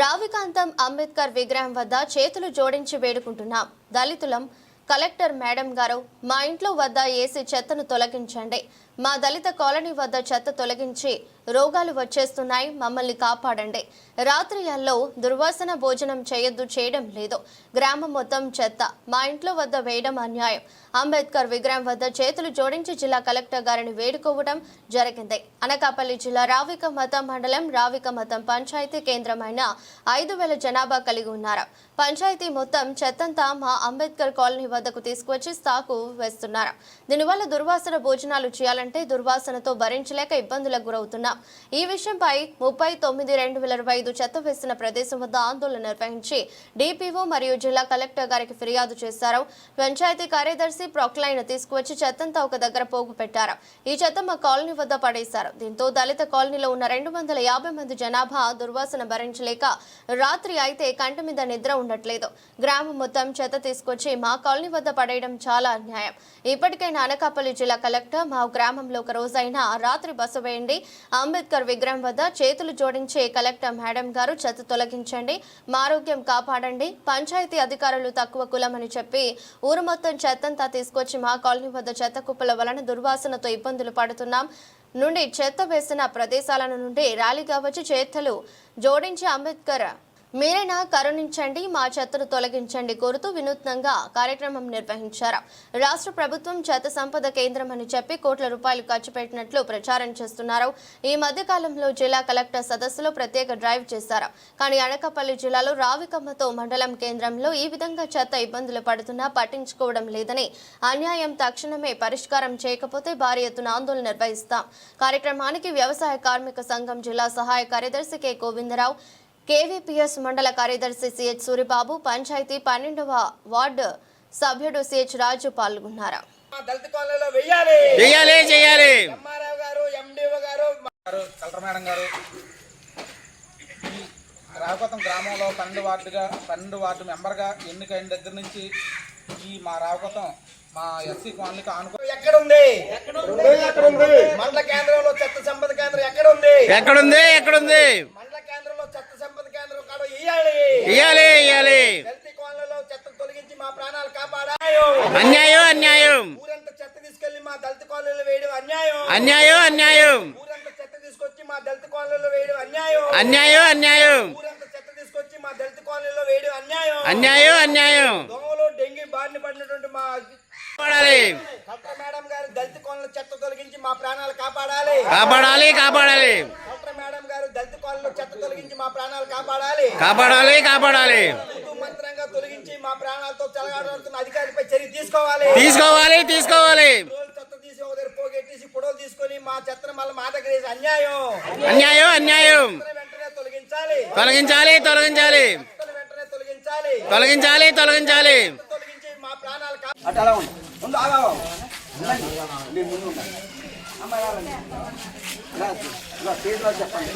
రావికాంతం అంబేద్కర్ విగ్రహం వద్ద చేతులు జోడించి వేడుకుంటున్నాం దళితులం కలెక్టర్ మేడం గారు మా ఇంట్లో వద్ద ఏసీ చెత్తను తొలగించండి. మా దళిత కాలనీ వద్ద చెత్త తొలగించి రోగాలు వచ్చేస్తున్నాయి మమ్మల్ని కాపాడండి. రాత్రియాల్లో దుర్వాసన భోజనం చేయొద్దు చేయడం లేదు. గ్రామం మొత్తం చెత్త. మా ఇంట్లో వద్ద వేయడం అన్యాయం. అంబేద్కర్ విగ్రహం వద్ద చేతులు జోడించి జిల్లా కలెక్టర్ గారిని వేడుకోవడం జరిగింది. అనకాపల్లి జిల్లా రావిక మతం మండలం రావిక మతం పంచాయతీ కేంద్రమైన ఐదు వేల జనాభా కలిగి ఉన్నారు. పంచాయతీ మొత్తం చెత్తంతా మా అంబేద్కర్ కాలనీ వద్దకు తీసుకువచ్చి సాకు వేస్తున్నారు. దీనివల్ల దుర్వాసన భోజనాలు చేయాలంటే దుర్వాసనతో భరించలేక ఇబ్బందులకు గురవుతున్నాం. ఈ విషయంపై ముప్పై తొమ్మిది రెండు వేల ఇరవై ఐదు చెత్త వేసిన ప్రదేశం వద్ద ఆందోళన నిర్వహించి డిపిఓ మరియు జిల్లా కలెక్టర్ గారికి ఫిర్యాదు చేశారు. పంచాయతీ కార్యదర్శి ప్రొక్లైన్ తీసుకువచ్చి చెత్తంతా ఒక దగ్గర పోగు పెట్టారు. ఈ చెత్త మా కాలనీ వద్ద పడేశారు. దీంతో దళిత కాలనీలో ఉన్న రెండు వందల యాభై మంది జనాభా దుర్వాసన భరించలేక రాత్రి అయితే కంటి మీద నిద్ర ఉండట్లేదు. గ్రామం మొత్తం చెత్త తీసుకొచ్చి మా కాలనీ వద్ద పడేయడం చాలా అన్యాయం. ఇప్పటికైనా అనకాపల్లి జిల్లా కలెక్టర్ మా గ్రామ గ్రామంలో ఒక రోజైనా రాత్రి బస వేయండి. అంబేద్కర్ విగ్రహం వద్ద చేతులు జోడించే కలెక్టర్ మేడం గారు చెత్త తొలగించండి. మా ఆరోగ్యం కాపాడండి. పంచాయతీ అధికారులు తక్కువ కులమని చెప్పి ఊరు మొత్తం చెత్తంతా తీసుకొచ్చి మా కాలనీ వద్ద చెత్త కుప్పల వలన దుర్వాసనతో ఇబ్బందులు పడుతున్నాం. నుండి చెత్త వేసిన ప్రదేశాల నుండి ర్యాలీగా వచ్చి చేతలు జోడించి అంబేద్కర్ మీరైనా కరుణించండి మా చెత్తను తొలగించండి కోరుతూ వినూత్నంగా కార్యక్రమం నిర్వహించారు. రాష్ట్ర ప్రభుత్వం చెత్త సంపద కేంద్రం అని చెప్పి కోట్ల రూపాయలు ఖర్చు పెట్టినట్లు ప్రచారం చేస్తున్నారు. ఈ మధ్య కాలంలో జిల్లా కలెక్టర్ సదస్సులో ప్రత్యేక డ్రైవ్ చేశారు. కానీ అనకాపల్లి జిల్లాలో రావికమ్మతో మండలం కేంద్రంలో ఈ విధంగా చెత్త ఇబ్బందులు పడుతున్నా పట్టించుకోవడం లేదని అన్యాయం తక్షణమే పరిష్కారం చేయకపోతే భారీ ఎత్తున ఆందోళన నిర్వహిస్తాం. కార్యక్రమానికి వ్యవసాయ కార్మిక సంఘం జిల్లా సహాయ కార్యదర్శి కె. గోవిందరావు కేవీపీఎస్ మండల కార్యదర్శి సిహెచ్ సూరిబాబు పంచాయతీ పన్నెండవ వార్డు సభ్యుడు సిహెచ్ రాజు పాల్గొన్నారు. మా దళిత కాలనీలో వెయ్యాలి. చెయ్యాలి చెయ్యాలి ఎంఆర్ఓ గారు ఎండిఓ గారు గారు కలెక్టర్ మేడం గారు. ఈ రావుకొత్తం గ్రామంలో పన్నెండు వార్డుగా పన్నెండు వార్డు మెంబర్గా ఎన్నికైన దగ్గర నుంచి ఈ మా రావుకొత్తం మా ఎస్సీ కాలనీకి ఆనుకో ఎక్కడ ఉంది మండల కేంద్రంలో చెత్త సంపద కేంద్రం ఎక్కడ ఉంది ఎక్కడుంది? ఎక్కడుంది? ఇయ్యాలి. ఇయ్యాలి చెత్త తొలగించి మా ప్రాణాలు అన్యాయం అన్యాయం. ఊరంతా చెత్త తీసుకెళ్ళి మా దళిత కాలనీలో వేయడం అన్యాయం. అన్యాయం అన్యాయం. ఊరంతా చెత్త తీసుకొచ్చి మా దళిత కాలనీలో వేయడం అన్యాయం. అన్యాయం అన్యాయం. ఊరంతా చెత్త తీసుకొచ్చి మా దళిత కాలనీలో వేయడం అన్యాయం. అన్యాయం అన్యాయం. దోమలు డెంగీ బారిన పడినటువంటి మా కాపాడాలి. కలెక్టర్ మేడం గారు దళిత చెత్త తొలగించి మా ప్రాణాలు కాపాడాలి. కాపాడాలి కాపాడాలి. దళిత కోళ్ళలో చెత్త తొలగించి మా ప్రాణాలు కాపాడాలి. కాపాడాలి కాపాడాలి. మంత్రంగా తొలగించి మా ప్రాణాలతో చెలగాడుతున్న అధికారిపై చర్య తీసుకోవాలి. తీసుకోవాలి తీసుకోవాలి. చెత్త తీసి ఒక దగ్గర పోగెట్టేసి పొడవలు తీసుకొని మా చెత్తను మళ్ళీ మా దగ్గర వేసి అన్యాయం. అన్యాయం అన్యాయం. వెంటనే తొలగించాలి. తొలగించాలి తొలగించాలి. వెంటనే తొలగించాలి. తొలగించాలి తొలగించాలి. తొలగించి మా ప్రాణాలు కా- అటు అలా ఉంది ముందు ఆగా ఉండండి. మీరు ముందు స్టేజ్లో చెప్పండి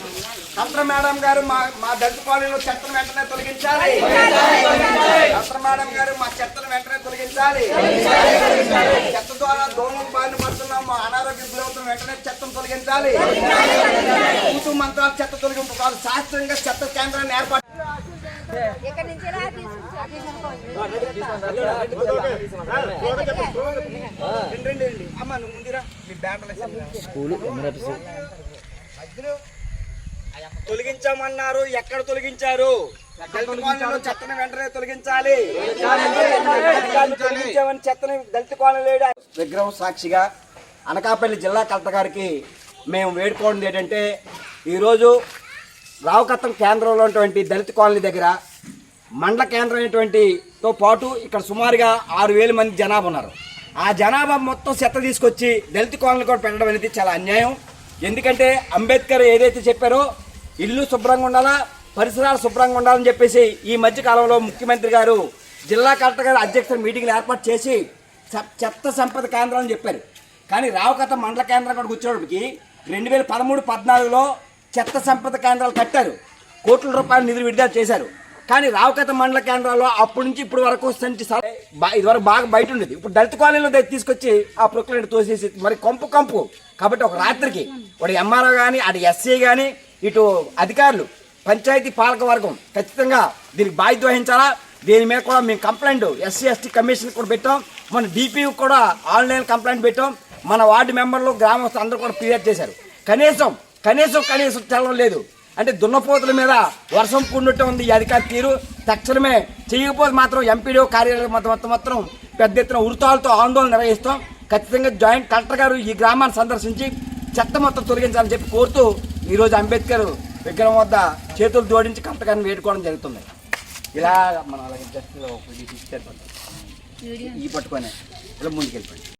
మేడం గారు మా మా దళిత కాలనీలో చెత్తను వెంటనే తొలగించాలి. కలెక్టర్ మేడం గారు మా చెత్తను వెంటనే తొలగించాలి. చెత్త ద్వారా దోమలు బారిన పడుతున్నాం మా అనారోగ్య గురవుతున్న వెంటనే చెత్తను తొలగించాలి. కూతు మంత్రాలు చెత్త తొలగింపు కాదు శాస్త్రీయంగా చెత్త కేంద్రాన్ని ఏర్పాటు ఎక్కడి నుంచి తొలగించామన్నారు. ఎక్కడ తొలగించారు? చెత్తను వెంటనే తొలగించాలి. తొలగించామని చెత్తని దళిత కాలనీలో విగ్రహం సాక్షిగా అనకాపల్లి జిల్లా కలెక్టర్ గారికి మేము వేడుకోవడం ఏంటంటే ఈరోజు రావుకత్తం కేంద్రంలో ఉన్నటువంటి దళిత కాలనీ దగ్గర మండల కేంద్రం అయినటువంటితో పాటు ఇక్కడ సుమారుగా ఆరు వేల మంది జనాభా ఉన్నారు. ఆ జనాభా మొత్తం చెత్త తీసుకొచ్చి దళిత కాలనీ కూడా పెట్టడం అనేది చాలా అన్యాయం. ఎందుకంటే అంబేద్కర్ ఏదైతే చెప్పారో ఇల్లు శుభ్రంగా ఉండాలా పరిసరాలు శుభ్రంగా ఉండాలని చెప్పేసి ఈ మధ్య కాలంలో ముఖ్యమంత్రి గారు జిల్లా కలెక్టర్ గారు అధ్యక్షుల మీటింగ్లు ఏర్పాటు చేసి చెత్త సంపద కేంద్రాలని చెప్పారు. కానీ రావుకత మండల కేంద్రం కూడా కూర్చోవడానికి రెండు వేల పదమూడు పద్నాలుగులో చెత్త సంపద కేంద్రాలు కట్టారు. కోట్ల రూపాయల నిధులు విడుదల చేశారు. కానీ రావుకత మండల కేంద్రాల్లో అప్పటి నుంచి ఇప్పుడు వరకు సంచి బా- ఇదివరకు బాగా బయట ఉండేది. ఇప్పుడు దళిత కాలనీలో తీసుకొచ్చి ఆ ప్రొక్లైన్ తోసేసి మరి కంపు కంపు. కాబట్టి ఒక రాత్రికి వాడు ఎంఆర్ఓ కానీ అటు ఎస్సీ కానీ ఇటు అధికారులు పంచాయతీ పాలక వర్గం ఖచ్చితంగా దీనికి బాధ్యత వహించాలా? దీని మీద కూడా మేము కంప్లైంట్ ఎస్సీ ఎస్టీ కమిషన్ కూడా పెట్టాం. మన డీపీ కూడా ఆన్లైన్ కంప్లైంట్ పెట్టాం. మన వార్డు మెంబర్లు గ్రామస్తులు అందరూ కూడా ఫిర్యాదు చేశారు. కనీసం కనీసం కనీసం చలనం లేదు. అంటే దున్నపోతుల మీద వర్షం పుండుట ఉంది ఈ అధికార తీరు. తక్షణమే చేయకపోతే మాత్రం ఎంపీడీఓ కార్యాలయం మొత్తం మొత్తం మాత్రం పెద్ద ఎత్తున ఉరుతాలతో ఆందోళన నిర్వహిస్తాం. ఖచ్చితంగా జాయింట్ కలెక్టర్ గారు ఈ గ్రామాన్ని సందర్శించి చెత్త మొత్తం తొలగించాలని చెప్పి కోరుతూ ఈరోజు అంబేద్కర్ విగ్రహం వద్ద చేతులు జోడించి కలెక్టర్ గారిని వేడుకోవడం జరుగుతుంది. ఇలా మనం అలాగే జస్ట్ ఈ పట్టుకొని ఇలా ముందుకెళ్ళిపోయింది